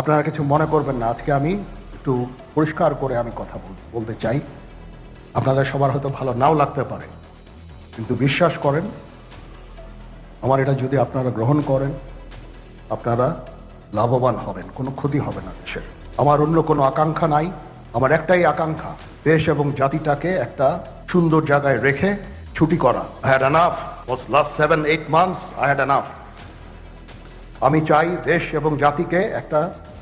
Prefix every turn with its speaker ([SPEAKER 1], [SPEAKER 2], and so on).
[SPEAKER 1] আপনারা কিছু মনে করবেন না। আজকে আমি একটু পরিষ্কার করে আমি কথা বল- বলতে চাই। আপনাদের সবার হয়তো ভালো নাও লাগতে পারে। কিন্তু বিশ্বাস করেন, আমার এটা যদি আপনারা গ্রহণ করেন, আপনারা লাভবান হবেন, কোনো ক্ষতি হবে না দেশের। আমার অন্য কোনো আকাঙ্ক্ষা নাই। আমার একটাই আকাঙ্ক্ষা, দেশ এবং জাতিটাকে একটা সুন্দর জায়গায় রেখে ছুটি করা। I had enough was last seven eight months I had enough আমি চাই দেশ এবং জাতিকে একটা